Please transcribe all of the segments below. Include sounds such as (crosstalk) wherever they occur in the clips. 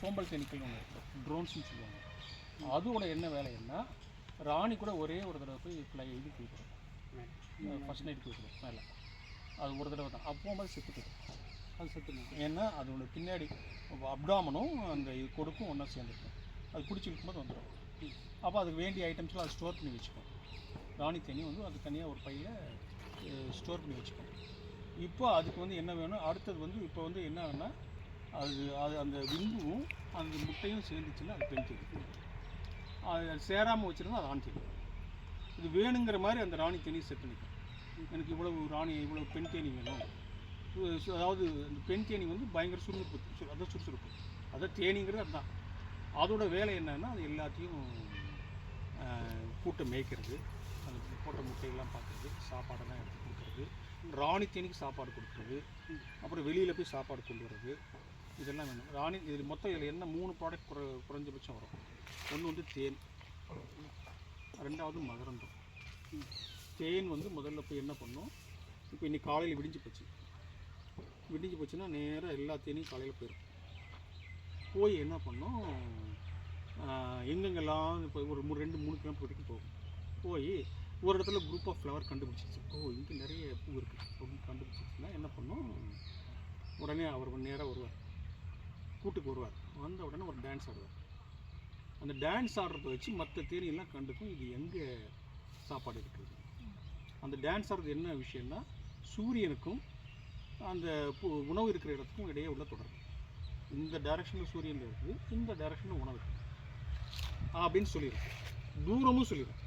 சோம்பல் தேனீக்கள் ஒன்று இருக்குது ட்ரோன்ஸ்னு சொல்லுவாங்க. அதோட என்ன வேலைன்னா ராணி கூட ஒரே ஒரு தடவை போய் ஃப்ளை இது போய்க்கிறோம் ஃபஸ்ட் நைட் போய்க்கிறோம் மேலே. அது ஒரு தடவை தான். அப்போ மாதிரி செத்து போயிடும். அது செத்துணும் ஏன்னா அதோட பின்னாடி அப்டாமனும் அந்த இது கொடுக்கும் ஒன்றா சேர்ந்துருக்கும் அது பிடிச்சி இருக்கும்போது வந்துடும் அப்போ அதுக்கு வேண்டிய ஐட்டம்ஸ்லாம் அது ஸ்டோர் பண்ணி வச்சுக்கும். ராணி தேனி வந்து அது தனியாக ஒரு பையில் ஸ்டோர் பண்ணி வச்சுக்கும். இப்போ அதுக்கு வந்து என்ன வேணும்? அடுத்தது வந்து இப்போ வந்து என்ன ஆகுன்னா அது அது அந்த விந்துவும் அந்த முட்டையும் சேர்ந்துச்சுன்னா அது பெண் தேனி. அது சேராமல் வச்சுருந்தா அது ஆண் தேனி. இது வேணுங்கிற மாதிரி அந்த ராணி தேனி செட் பண்ணிக்கும் எனக்கு இவ்வளவு ராணி இவ்வளவு பெண் தேனி வேணும். அதாவது அந்த பெண் தேனி வந்து பயங்கர சுறுசுறுப்பு சு- அதான் சுறுசுறுப்பு. அதான் தேனிங்கிறது அதுதான் அதோட வேலை என்னன்னா அது எல்லாத்தையும் கூட்டம் கூட்டை மேய்க்கிறது அந்த போட்ட முட்டையெல்லாம் பார்க்குறது சாப்பாடெல்லாம் எடுத்து கொடுக்குறது ராணி தேனிக்கு சாப்பாடு கொடுக்குறது அப்புறம் வெளியில் போய் சாப்பாடு கொண்டு வர்றது இதெல்லாம் வேணும். ராணி இது மொத்தம் இதில் என்ன மூணு ப்ராடக்ட் குறை குறைஞ்சபட்சம் வரும்? ஒன்று வந்து தேன் ரெண்டாவது மகரந்தம். தேன் வந்து முதல்ல போய் என்ன பண்ணும்? இப்போ இன்றைக்கி காலையில் விடிஞ்சு போச்சு. விடிஞ்சு போச்சுன்னா நேராக எல்லா தேனையும் காலையில் போயிடும் போய் என்ன பண்ணோம்? எங்கெங்கெல்லாம் இப்போ ஒரு மூணு ரெண்டு மூணு கிலோமீட்டர் வரைக்கும் போகும். போய் ஒரு இடத்துல குரூப் ஆஃப் ஃப்ளவர் கண்டுபிடிச்சிச்சு ஓ இங்கே நிறைய பூ இருக்குது அப்படின்னு கண்டுபிடிச்சிச்சுன்னா என்ன பண்ணோம்? உடனே அவர் நேராக வருவார். கூட்டுக்கு வருவார். வந்த உடனே ஒரு டான்ஸ் ஆடுவார். அந்த டான்ஸ் ஆடுறத வச்சு மற்ற தேனியெல்லாம் கண்டுக்கும் இது எங்கே சாப்பாடு இருக்குது. அந்த டான்ஸ் ஆடுறது என்ன விஷயம்னா சூரியனுக்கும் அந்த பு- உணவு இருக்கிற இடத்துக்கும் இடையே உள்ள தொடர்பு. இந்த டைரக்ஷனில் சூரியன் இருக்குது இந்த டைரக்ஷனில் உணவு இருக்குது. அப்படின்னு சொல்லிடும் தூரமும் சொல்லிடுறேன்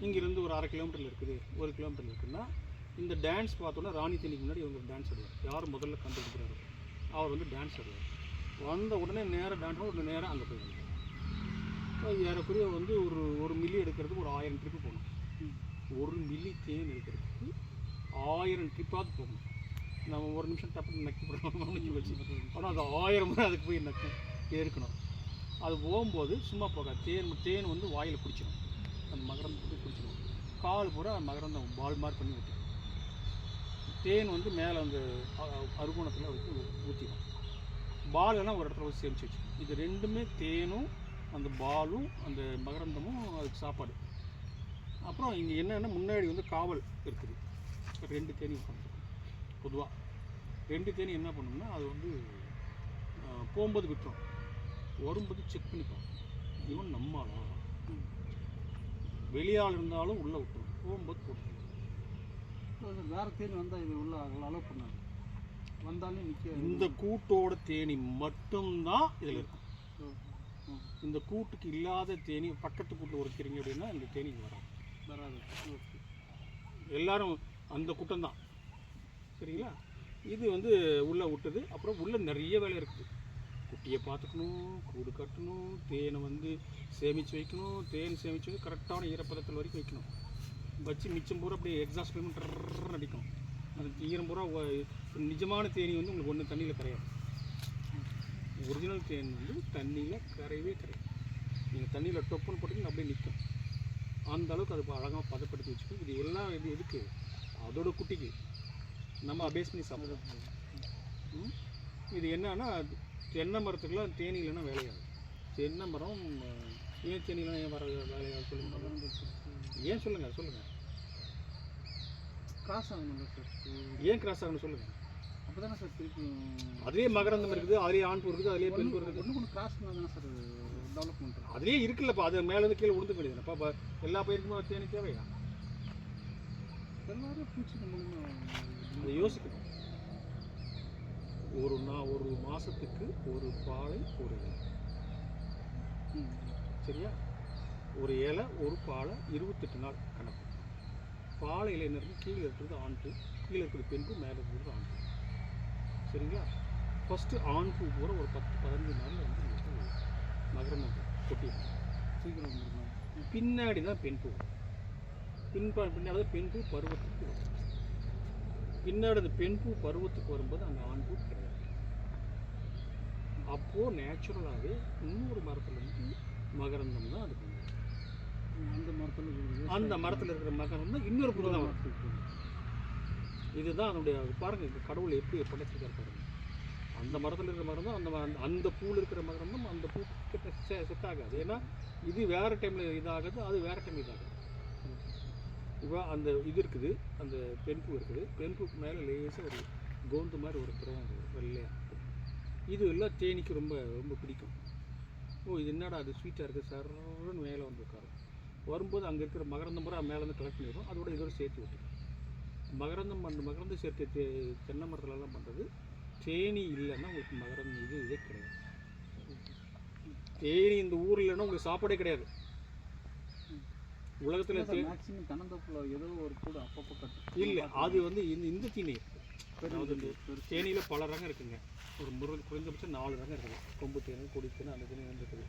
இங்கேருந்து ஒரு அரை கிலோமீட்டரில் இருக்குது ஒரு கிலோமீட்டரில் இருக்குன்னா இந்த டான்ஸ் பார்த்தோன்னா ராணி தேனிக்கு முன்னாடி இவங்க டான்ஸ் ஆடுவார். யார் முதல்ல கண்டுபிடிக்கிறாரோ அவர் வந்து டான்ஸ் ஆடுவார். வந்த உடனே நேராக ஒரு நேராக அங்கே போயிடுவாங்க ஏறக்குறைய வந்து ஒரு ஒரு மில்லி எடுக்கிறதுக்கு ஒரு ஆயிரம் ட்ரிப்பு போகணும். ஒரு மில்லி தேன் எடுக்கிறதுக்கு ஆயிரம் ட்ரிப்பாவது போகணும். நம்ம ஒரு நிமிஷம் டப்பு நக்கி போடுறோம் வச்சு (laughs) ஆனால் அது ஆயிரம் முறை அதுக்கு போய் நக்கு இருக்கணும் அது போகும்போது சும்மா போகாது. தேன் தேன் வந்து வாயில் பிடிச்சிடும் அந்த மகரந்தம் போய் பிடிச்சிடும் கால் பூரா மகரந்தம் பால் மாதிரி பண்ணி ஊற்றிடும் தேன் வந்து மேலே அந்த அருகோணத்தில் வந்து ஊற்றிடும் பால் எல்லாம் ஒரு இடத்துல வச்சு சேமிச்சு வச்சு இது ரெண்டுமே தேனும் அந்த பாலும் அந்த மகரந்தமும் அதுக்கு சாப்பாடு. அப்புறம் இங்கே என்னென்னா முன்னாடி வந்து காவல் இருக்குது. ரெண்டு தேனி உட்காந்துருக்கும் பொதுவாக ரெண்டு தேனி என்ன பண்ணும்னா அது வந்து போகும்போது விட்டுரும். வரும்போது செக் பண்ணிப்போம் இவன் நம்மளா? வெளியால் இருந்தாலும் உள்ளே விட்டுரும். போகும்போது போட்டு வேறு தேனி வந்தால் இது உள்ள அலோவ் பண்ணாது வந்தாலும் நிற்க இந்த கூட்டோட தேனி மட்டும்தான் இதில் இருக்கும். இந்த கூட்டுக்கு இல்லாத தேனி பக்கத்து கூட்டில் ஒருக்கிறீங்க அப்படின்னா இந்த தேனி இங்க வராது. வராது எல்லாரும் அந்த கூட்டம் தான் சரிங்களா? இது வந்து உள்ளே விட்டது. அப்புறம் உள்ளே நிறைய வேலை இருக்குது. குட்டியை பார்த்துக்கணும் கூடு கட்டணும் தேனை வந்து சேமித்து வைக்கணும் தேன் சேமித்து கரெக்டான ஈரப்பதத்தில் வரைக்கும் வைக்கணும். வச்சு மிச்சம் பூரா அப்படியே எக்ஸாஸ்ட் பண்ணி அடிக்கணும். அதுக்கு ஈரம் பூரா நிஜமான தேனி வந்து உங்களுக்கு ஒன்று தண்ணியில் கரையாது. ஒரிஜினல் தேன் வந்து தண்ணியில் கரையவே கரையாது. நீங்கள் தண்ணியில் டொப்புன்னு போட்டிங்கன்னா அப்படியே நிற்கும் அந்த அளவுக்கு அது அழகாக பதப்படுத்தி வச்சுக்கணும். இது எல்லாம் இது எதுக்கு? அதோட குட்டிக்கு. நம்ம அபேஸ் பண்ணி சாப்பிடுறோம் இது என்னன்னா தென்னை மரத்துக்குலாம் தேனி இல்லைன்னா வேலையாகும் தென்னை மரம் ஏன் தேனிலாம் ஏன் வர வேலையாக சொல்லுங்கள் ஏன் சொல்லுங்கள் சொல்லுங்கள் கிராஸ் ஆகணும்ல சார் ஏன் கிராஸ் ஆகணும் சொல்லுங்கள் அப்போ தானே சார் திருப்பி அதுலேயே மகரந்தம் இருக்குது அதுலேயே ஆண் இருக்குது அதுலேயே பெண் இருக்குது. ஒன்று ஒன்று கிராஸ் பண்ணால் தானே சார் டெவலப் பண்ணுறோம் அதுலேயே இருக்குல்லப்பா அது மேலேருந்து கீழே விழுந்து கிடையாதுப்பா இப்போ எல்லா பயிருக்குமே தேனி தேவையா? எல்லாரும் மூலியமாக அதை யோசிக்கணும். ஒரு நான் ஒரு மாதத்துக்கு ஒரு பாலை ஒரு சரியா? ஒரு இலை ஒரு பாலை இருபத்தெட்டு நாள் கணக்கு. பாலை இளைஞர்கள் என்ன இருக்குது கீழே இருக்கிறது ஆண் கீழே இருக்கிறது பெண்பு மேலே இருக்கிறது ஆண்டு சரிங்களா? ஃபஸ்ட்டு ஆண் பூரா ஒரு பத்து பதினஞ்சு நாளில் வந்து உங்களுக்கு கொட்டிடும் சீக்கிரம் பின்னாடி தான் பெண் பூ. வரும். பின்பா பின்னாடி தான் பெண் பூ பருவத்துக்கு வரும். பின்னாடி அந்த பெண் பூ பருவத்துக்கு வரும்போது அந்த ஆண் பூ கிடையாது. அப்போது நேச்சுரலாகவே இன்னொரு மரத்துலேருந்து மகரந்தம் தான் அது அந்த மரத்தில் அந்த மரத்தில் இருக்கிற மகரந்தம் இன்னொரு பூ தான் வரும் இதுதான் அதனுடைய பாருங்க கடவுள் எப்படி படைச்சிருக்காரு பாருங்க. அந்த மரத்தில் இருக்கிற மருந்தும் அந்த ம- அந்த பூவில் இருக்கிற மருந்தும் அந்த பூ கிட்ட செட் ஆகாது. ஏன்னா இது வேறு டைமில் இதாகுது அது வேறு டைம் இதாகுது. இப்போ அந்த இது இருக்குது அந்த பெண் பூ இருக்குது. பெண் பூக்கு மேலே லேசாக ஒரு கோந்து மாதிரி ஒரு திரவம் இருக்குது வெள்ளையா இது எல்லாம் தேனிக்கு ரொம்ப ரொம்ப பிடிக்கும். ஓ இது என்னடா அது ஸ்வீட்டாக இருக்குது சர்ன்னு மேலே வந்து உட்காரும். வரும்போது அங்கே இருக்கிற மகரந்தம் பூரா மேலே வந்து கலெக்ட் பண்ணிடும் அதோட இதோட சேர்த்து விட்டுரும் மகரந்தம் பண்ண மகரந்த சேர்த்து தே தென்னை மரத்துலலாம் பண்ணுறது தேனி இல்லைன்னா உங்களுக்கு மகரந்தம் இது இதே கிடையாது. தேனி இந்த ஊர் இல்லைன்னா உங்களுக்கு சாப்பாடே கிடையாது. உலகத்தில் மேக்ஸிமம் தென்னந்தோப்பில் ஏதோ ஒரு கூட அப்பப்போ கட்டு. இல்லை அது வந்து இந்த இந்த தீனி அதாவது. தேனியில் பல ரகம் இருக்குங்க. ஒரு முறை குறைஞ்சபட்சம் நாலு ரகம் இருக்குது. கொம்பு தேனி கொடி தேனி அந்த தேனி இருக்குது.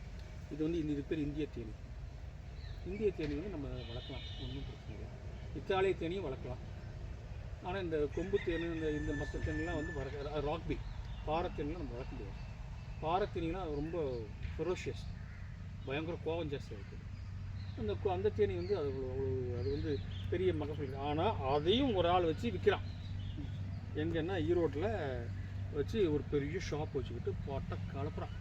இது வந்து இந்த இது பேர் இந்திய தேனி. இந்திய தேனி வந்து நம்ம வளர்க்கலாம். ஒன்றும் பிரச்சனை இல்லை. இத்தாலிய தேனியும் வளர்க்கலாம். ஆனால் இந்த கொம்பு தேனி இந்த இந்த மற்ற தேனிலாம் வந்து வளர்க்க ராக்பி பாரத்தேனிலாம் நம்ம வளர்க்க முடியாது. பாரத்தேனிலாம் ரொம்ப ஃபெரோஷியஸ் பயங்கர கோபம் ஜாஸ்தியாக இருக்குது அந்த அந்த தேனி வந்து அது அது வந்து பெரிய மகசூல். ஆனால் அதையும் ஒரு ஆள் வச்சு விற்கிறான் எங்கன்னா ஈரோட்டில் வச்சு ஒரு பெரிய ஷாப் வச்சுக்கிட்டு போட்டால் கலப்புறான்.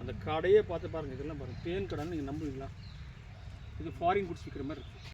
அந்த கடையே பார்த்து பாருங்கள் இதெல்லாம் பாருங்கள் தேன் கடைன்னு நீங்கள் நம்புவீங்களா? இது ஃபாரின் குட்ஸ் விற்கிற மாதிரி இருக்குது